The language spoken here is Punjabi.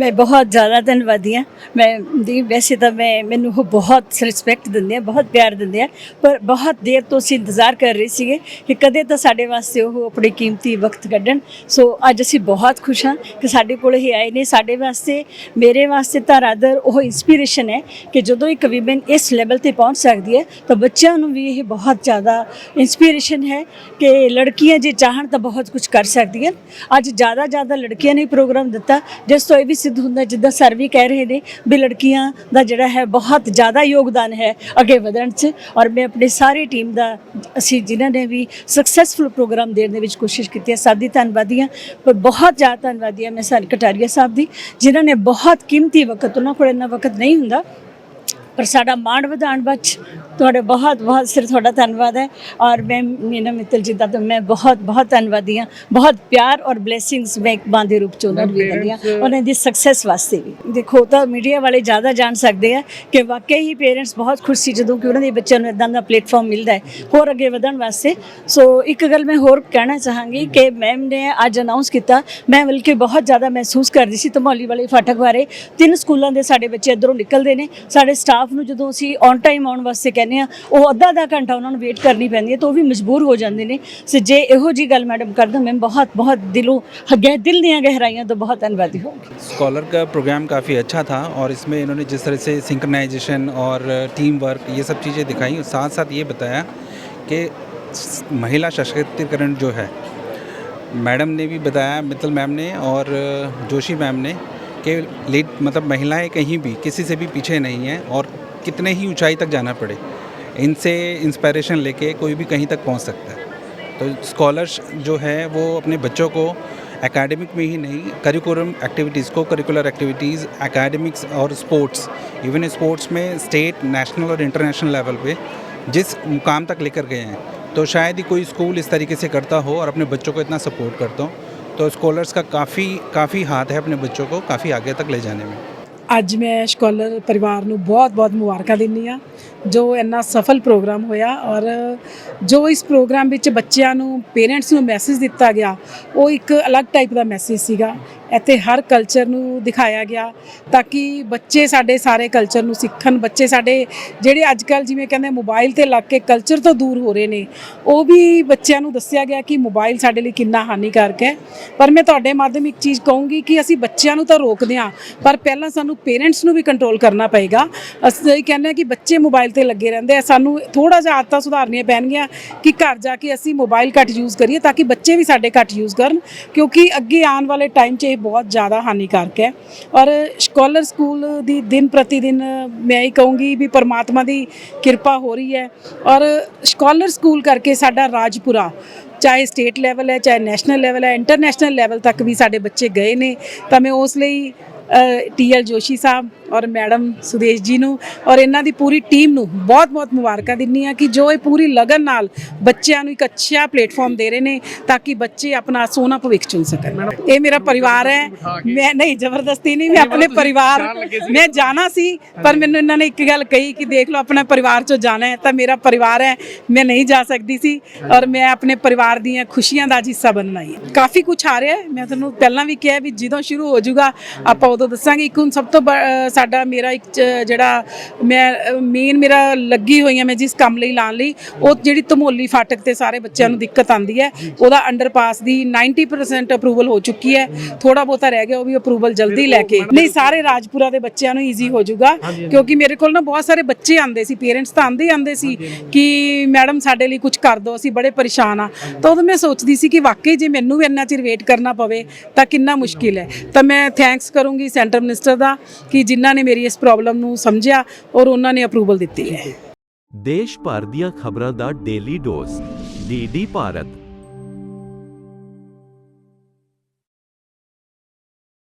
ਮੈਂ ਬਹੁਤ ਜ਼ਿਆਦਾ ਧੰਨਵਾਦੀ ਹਾਂ। ਮੈਂ ਦੀ ਵੈਸੇ ਤਾਂ ਮੈਂ, ਮੈਨੂੰ ਉਹ ਬਹੁਤ ਰਿਸਪੈਕਟ ਦਿੰਦੇ ਆ, ਬਹੁਤ ਪਿਆਰ ਦਿੰਦੇ ਆ। ਪਰ ਬਹੁਤ ਦੇਰ ਤੋਂ ਅਸੀਂ ਇੰਤਜ਼ਾਰ ਕਰ ਰਹੇ ਸੀਗੇ ਕਿ ਕਦੇ ਤਾਂ ਸਾਡੇ ਵਾਸਤੇ ਉਹ ਆਪਣੀ ਕੀਮਤੀ ਵਕਤ ਕੱਢਣ। ਸੋ ਅੱਜ ਅਸੀਂ ਬਹੁਤ ਖੁਸ਼ ਹਾਂ ਕਿ ਸਾਡੇ ਕੋਲ ਇਹ ਆਏ ਨੇ। ਸਾਡੇ ਵਾਸਤੇ, ਮੇਰੇ ਵਾਸਤੇ ਤਾਂ ਰਾਦਰ ਉਹ ਇਨਸਪੀਰੇਸ਼ਨ ਹੈ ਕਿ ਜਦੋਂ ਇੱਕ ਵਿਮਨ ਇਸ ਲੈਵਲ ਤੇ ਪਹੁੰਚ ਸਕਦੀ ਹੈ, ਤਾਂ ਬੱਚਿਆਂ ਨੂੰ ਵੀ ਇਹ ਬਹੁਤ ਜ਼ਿਆਦਾ ਇਨਸਪੀਰੇਸ਼ਨ ਹੈ ਕਿ ਲੜਕੀਆਂ ਜੇ ਚਾਹਣ ਤਾਂ ਬਹੁਤ ਕੁਝ ਕਰ ਸਕਦੀਆਂ। ਅੱਜ ਜ਼ਿਆਦਾ ਜ਼ਿਆਦਾ ਲੜਕੀਆਂ ਨੇ ਪ੍ਰੋਗਰਾਮ ਦਿੱਤਾ, ਜਿਸ ਤੋਂ ਇਹ ਵੀ ਸਿੱਧ ਹੁੰਦਾ ਜਿੱਦਾਂ ਸਰ ਵੀ ਕਹਿ ਰਹੇ ਨੇ ਵੀ ਲੜਕੀਆਂ ਦਾ ਜਿਹੜਾ ਹੈ ਬਹੁਤ ਜ਼ਿਆਦਾ ਯੋਗਦਾਨ ਹੈ ਅੱਗੇ ਵਧਣ 'ਚ ਔਰ ਮੈਂ ਆਪਣੀ ਸਾਰੀ ਟੀਮ ਦਾ ਅਸੀਂ ਜਿਨ੍ਹਾਂ ਨੇ ਵੀ ਸਕਸੈਸਫੁਲ ਪ੍ਰੋਗਰਾਮ ਦੇਣ ਦੇ ਵਿੱਚ ਕੋਸ਼ਿਸ਼ ਕੀਤੀ ਹੈ, ਸਭ ਦੀ ਧੰਨਵਾਦੀ ਹਾਂ ਪਰ ਬਹੁਤ ਜ਼ਿਆਦਾ ਧੰਨਵਾਦੀ ਹਾਂ ਮੈਂ ਸਰ ਕਟਾਰੀਆ ਸਾਹਿਬ ਦੀ, ਜਿਨ੍ਹਾਂ ਨੇ ਬਹੁਤ ਕੀਮਤੀ ਵਕਤ, ਉਹਨਾਂ ਕੋਲ ਇੰਨਾ ਵਕਤ ਨਹੀਂ ਹੁੰਦਾ ਪਰ ਸਾਡਾ ਮਾਣ ਵਧਾਉਣ ਵਿੱਚ ਤੁਹਾਡੇ ਬਹੁਤ ਬਹੁਤ ਸਿਰ ਤੁਹਾਡਾ ਧੰਨਵਾਦ ਹੈ। ਔਰ ਮੈਂ ਮੀਨਾ ਮਿੱਤਲ ਜੀ ਦਾ ਤਾਂ ਮੈਂ ਬਹੁਤ ਬਹੁਤ ਧੰਨਵਾਦੀ ਹਾਂ। ਬਹੁਤ ਪਿਆਰ ਔਰ ਬਲੇਸਿੰਗਸ ਮੈਂ ਇੱਕ ਮਾਂ ਦੇ ਰੂਪ ਚ ਉਹਨਾਂ ਨੂੰ ਵੀ ਦਿੰਦੀ ਹਾਂ। ਉਹਨਾਂ ਦੀ ਸਕਸੈਸ ਵਾਸਤੇ ਵੀ। ਦੇਖੋ ਤਾਂ ਮੀਡੀਆ ਵਾਲੇ ਜ਼ਿਆਦਾ ਜਾਣ ਸਕਦੇ ਆ ਕਿ ਵਾਕਈ ਹੀ ਪੇਰੈਂਟਸ ਬਹੁਤ ਖੁਸ਼ ਸੀ ਜਦੋਂ ਕਿ ਉਹਨਾਂ ਦੇ ਬੱਚਿਆਂ ਨੂੰ ਇਦਾਂ ਦਾ ਪਲੇਟਫਾਰਮ ਮਿਲਦਾ ਹੈ ਹੋਰ ਅੱਗੇ ਵਧਣ ਵਾਸਤੇ। ਸੋ ਇੱਕ ਗੱਲ ਮੈਂ ਹੋਰ ਕਹਿਣਾ ਚਾਹਾਂਗੀ ਕਿ ਮੈਮ ਨੇ ਅੱਜ ਅਨਾਉਂਸ ਕੀਤਾ ਮੈਂ ਬਲਕਿ ਬਹੁਤ ਜ਼ਿਆਦਾ ਮਹਿਸੂਸ ਕਰਦੀ ਸੀ ਧਮੌਲੀ ਵਾਲੇ ਫਾਟਕ ਬਾਰੇ। ਤਿੰਨ ਸਕੂਲਾਂ ਦੇ ਸਾਡੇ ਬੱਚੇ ਇੱਧਰੋਂ ਨਿਕਲਦੇ ਨੇ ਸਾਡੇ ਸਟਾਫ ਨੂੰ ਜਦੋਂ ਅਸੀਂ ਔਨ ਟਾਈਮ ਆਉਣ ਵਾਸਤੇ ਕਹਿੰਦੇ ਆ ਉਹ ਅੱਧਾ ਅੱਧਾ ਘੰਟਾ ਉਹਨਾਂ ਨੂੰ ਵੇਟ ਕਰਨੀ ਪੈਂਦੀ ਹੈ ਤਾਂ ਉਹ ਵੀ ਮਜਬੂਰ ਹੋ ਜਾਂਦੇ ਨੇ ਸੋ ਜੇ ਇਹੋ ਜੀ ਗੱਲ ਮੈਡਮ ਕਰਦਾ ਮੈਂ ਬਹੁਤ ਬਹੁਤ ਦਿਲੋਂ ਗਹਿ ਦਿਲ ਦੀਆਂ ਗਹਿਰਾਈਆਂ ਤੋਂ ਬਹੁਤ ਧੰਨਵਾਦੀ ਹੋਵਾਂਗੀ स्कॉलर का प्रोग्राम काफ़ी अच्छा था और इसमें इन्होंने जिस तरह से सिंक्रनाइजेशन और टीम वर्क ये सब चीज़ें दिखाई और साथ साथ ये बताया कि स- महिला सशक्तिकरण जो है मैडम ने भी बताया मित्तल मैम ने और जोशी मैम ने कि लीड मतलब महिलाएं कहीं भी किसी से भी पीछे नहीं हैं और कितने ही ऊंचाई तक जाना पड़े, इनसे इंस्पायरेशन लेके कोई भी कहीं तक पहुँच सकता है। तो स्कॉलर्स जो है, वो अपने बच्चों को एकेडमिक में ही नहीं करिकुलम एक्टिविटीज़ को करिकुलर एक्टिविटीज़ एकेडमिक्स और स्पोर्ट्स इवन स्पोर्ट्स में स्टेट नेशनल और इंटरनेशनल लेवल पे जिस मुकाम तक लेकर गए हैं तो शायद ही कोई स्कूल इस तरीके से करता हो और अपने बच्चों को इतना सपोर्ट करता हो। तो स्कॉलर्स का काफ़ी काफ़ी हाथ है अपने बच्चों को काफ़ी आगे तक ले जाने में। ਅੱਜ ਮੈਂ ਸਕਾਲਰ ਪਰਿਵਾਰ ਨੂੰ ਬਹੁਤ-ਬਹੁਤ ਮੁਬਾਰਕਾਂ ਦਿੰਦੀ ਆ ਜੋ ਇੰਨਾ ਸਫਲ ਪ੍ਰੋਗਰਾਮ ਹੋਇਆ ਔਰ ਜੋ ਇਸ ਪ੍ਰੋਗਰਾਮ ਵਿੱਚ ਬੱਚਿਆਂ ਨੂੰ ਪੇਰੈਂਟਸ ਨੂੰ ਮੈਸੇਜ ਦਿੱਤਾ ਗਿਆ, ਉਹ ਇੱਕ ਅਲੱਗ ਟਾਈਪ ਦਾ ਮੈਸੇਜ ਸੀਗਾ। ਇੱਥੇ ਹਰ ਕਲਚਰ ਨੂੰ ਦਿਖਾਇਆ ਗਿਆ ਤਾਂ ਕਿ ਬੱਚੇ ਸਾਡੇ ਸਾਰੇ ਕਲਚਰ ਨੂੰ ਸਿੱਖਣ, ਬੱਚੇ ਸਾਡੇ ਜਿਹੜੇ ਅੱਜ ਕੱਲ ਜਿਵੇਂ ਕਹਿੰਦੇ ਮੋਬਾਈਲ ਤੇ ਲੱਗ ਕੇ ਕਲਚਰ ਤੋਂ ਦੂਰ ਹੋ ਰਹੇ ਨੇ, ਉਹ ਵੀ ਬੱਚਿਆਂ ਨੂੰ ਦੱਸਿਆ ਗਿਆ ਕਿ ਮੋਬਾਈਲ ਸਾਡੇ ਲਈ ਕਿੰਨਾ ਹਾਨੀਕਾਰਕ ਹੈ। ਪਰ ਮੈਂ ਤੁਹਾਡੇ ਮਾਧਿਅਮ ਇੱਕ ਚੀਜ਼ ਕਹੂੰਗੀ ਕਿ ਅਸੀਂ ਬੱਚਿਆਂ ਨੂੰ ਤਾਂ ਰੋਕਦੇ ਹਾਂ, ਪਰ ਪਹਿਲਾਂ ਸਾਨੂੰ ਪੇਰੈਂਟਸ ਨੂੰ ਵੀ ਕੰਟਰੋਲ ਕਰਨਾ ਪਏਗਾ। ਅਸੀਂ ਇਹ ਕਹਿੰਦੇ ਹਾਂ ਕਿ ਬੱਚੇ ਮੋਬਾਈਲ ਤੇ ਲੱਗੇ ਰਹਿੰਦੇ ਆ, ਸਾਨੂੰ ਥੋੜਾ ਜਿਹਾ ਆਦਤਾਂ ਸੁਧਾਰਨੀਆਂ ਪੈਣਗੀਆਂ ਕਿ ਘਰ ਜਾ ਕੇ ਅਸੀਂ ਮੋਬਾਈਲ ਘੱਟ ਯੂਜ਼ ਕਰੀਏ ਤਾਂ ਕਿ ਬੱਚੇ ਵੀ ਸਾਡੇ ਘੱਟ ਯੂਜ਼ ਕਰਨ, ਕਿਉਂਕਿ ਅੱਗੇ ਆਉਣ ਵਾਲੇ ਟਾਈਮ 'ਚ ਇਹ ਬਹੁਤ ਜ਼ਿਆਦਾ ਹਾਨੀਕਾਰਕ ਹੈ। ਔਰ ਸਕਾਲਰ ਸਕੂਲ ਦੀ ਦਿਨ ਪ੍ਰਤੀ ਦਿਨ ਮੈਂ ਇਹ ਕਹੂੰਗੀ ਵੀ ਪਰਮਾਤਮਾ ਦੀ ਕਿਰਪਾ ਹੋ ਰਹੀ ਹੈ। ਔਰ ਸਕਾਲਰ ਸਕੂਲ ਕਰਕੇ ਸਾਡਾ ਰਾਜਪੁਰਾ ਚਾਹੇ ਸਟੇਟ ਲੈਵਲ ਹੈ, ਚਾਹੇ ਨੈਸ਼ਨਲ ਲੈਵਲ ਹੈ ਇੰਟਰਨੈਸ਼ਨਲ ਲੈਵਲ ਤੱਕ ਵੀ ਸਾਡੇ ਬੱਚੇ ਗਏ ਨੇ। ਤਾਂ ਮੈਂ ਉਸ ਲਈ ਟੀਐਲ ਜੋਸ਼ੀ ਸਾਹਿਬ ਔਰ ਮੈਡਮ ਸੁਦੇਸ਼ ਜੀ ਨੂੰ ਔਰ ਇਹਨਾਂ ਦੀ ਪੂਰੀ ਟੀਮ ਨੂੰ ਬਹੁਤ-ਬਹੁਤ ਮੁਬਾਰਕਾਂ ਦਿੰਨੀ ਆ ਕਿ ਜੋ ਇਹ ਪੂਰੀ ਲਗਨ ਨਾਲ ਬੱਚਿਆਂ ਨੂੰ ਇੱਕ ਅੱਛਾ ਪਲੇਟਫਾਰਮ ਦੇ ਰਹੇ ਨੇ ਤਾਂ ਕਿ ਬੱਚੇ ਆਪਣਾ ਸੋਹਣਾ ਭਵਿੱਖ ਚੁਣ ਸਕਣ। ਇਹ ਮੇਰਾ ਪਰਿਵਾਰ ਹੈ। ਮੈਂ ਨਹੀਂ, ਜ਼ਬਰਦਸਤੀ ਨਹੀਂ, ਮੈਂ ਆਪਣੇ ਪਰਿਵਾਰ ਮੈਂ ਜਾਣਾ ਸੀ, ਪਰ ਮੈਨੂੰ ਇਹਨਾਂ ਨੇ ਇੱਕ ਗੱਲ ਕਹੀ ਕਿ ਦੇਖ ਲਓ ਆਪਣਾ ਪਰਿਵਾਰ ਚੋਂ ਜਾਣਾ ਹੈ ਤਾਂ ਮੇਰਾ ਪਰਿਵਾਰ ਹੈ, ਮੈਂ ਨਹੀਂ ਜਾ ਸਕਦੀ ਸੀ ਔਰ ਮੈਂ ਆਪਣੇ ਪਰਿਵਾਰ ਦੀਆਂ ਖੁਸ਼ੀਆਂ ਦਾ ਅੱਜ ਹਿੱਸਾ ਬਣਨਾ ਹੀ ਹੈ। ਕਾਫੀ ਕੁਝ ਆ ਰਿਹਾ ਹੈ। ਮੈਂ ਤੁਹਾਨੂੰ ਪਹਿਲਾਂ ਵੀ ਕਿਹਾ ਵੀ ਜਦੋਂ ਸ਼ੁਰੂ ਹੋ ਜਾਊਗਾ, ਆਪਾਂ ਉਦੋਂ ਦੱਸਾਂਗੇ ਇੱਕ ਹੁਣ ਸਭ ਤੋਂ ਸਾਡਾ ਮੇਰਾ ਇੱਕ ਜਿਹੜਾ ਮੈਂ ਮੇਨ ਮੇਰਾ ਲੱਗੀ ਹੋਈ ਹਾਂ ਮੈਂ ਜਿਸ ਕੰਮ ਲਈ ਲਾਣ ਲਈ ਉਹ ਜਿਹੜੀ ਧਮੋਲੀ ਫਾਟਕ ਤੇ ਸਾਰੇ ਬੱਚਿਆਂ ਨੂੰ ਦਿੱਕਤ ਆਂਦੀ ਹੈ ਉਹਦਾ ਅੰਡਰਪਾਸ ਦੀ 90% ਅਪਰੂਵਲ ਹੋ ਚੁੱਕੀ ਹੈ। ਥੋੜਾ ਬਹੁਤਾ ਰਹਿ ਗਿਆ ਉਹ ਵੀ ਅਪਰੂਵਲ ਜਲਦੀ ਲੈ ਕੇ। ਨਹੀਂ ਸਾਰੇ ਰਾਜਪੁਰਾ ਦੇ ਬੱਚਿਆਂ ਨੂੰ ਈਜ਼ੀ ਹੋ ਜਾਊਗਾ ਕਿਉਂਕਿ ਮੇਰੇ ਕੋਲ ਨਾ ਬਹੁਤ ਸਾਰੇ ਬੱਚੇ ਆਂਦੇ ਸੀ ਪੇਰੈਂਟਸ ਤਾਂ ਆਂਦੇ ਆਂਦੇ ਸੀ ਕਿ ਮੈਡਮ ਸਾਡੇ ਲਈ ਕੁਝ ਕਰ ਦਿਓ ਅਸੀਂ ਬੜੇ ਪਰੇਸ਼ਾਨ ਆ। ਤਾਂ ਉਦੋਂ ਮੈਂ ਸੋਚਦੀ ਸੀ ਕਿ ਵਾਕਈ ਜੇ ਮੈਨੂੰ ਵੀ ਇੰਨਾ ਚਿਰ ਵੇਟ ਕਰਨਾ ਪਵੇ ਤਾਂ ਕਿੰਨਾ ਮੁਸ਼ਕਿਲ ਹੈ। ਤਾਂ ਮੈਂ ਥੈਂਕਸ ਕਰੂੰਗੀ ਸੈਂਟਰ ਮਿਨਿਸਟਰ ਦਾ ਕਿ ਜਿਨ੍ਹਾਂ ਨੇ ਮੇਰੀ ਇਸ ਪ੍ਰੋਬਲਮ ਨੂੰ ਸਮਝਿਆ ਔਰ ਉਹਨਾਂ ਨੇ ਅਪਰੂਵਲ ਦਿੱਤੀ ਹੈ। ਦੇਸ਼ ਭਰ ਦੀਆਂ ਖਬਰਾਂ ਦਾ ਡੇਲੀ ਡੋਜ਼ ਡੀਡੀ ਭਾਰਤ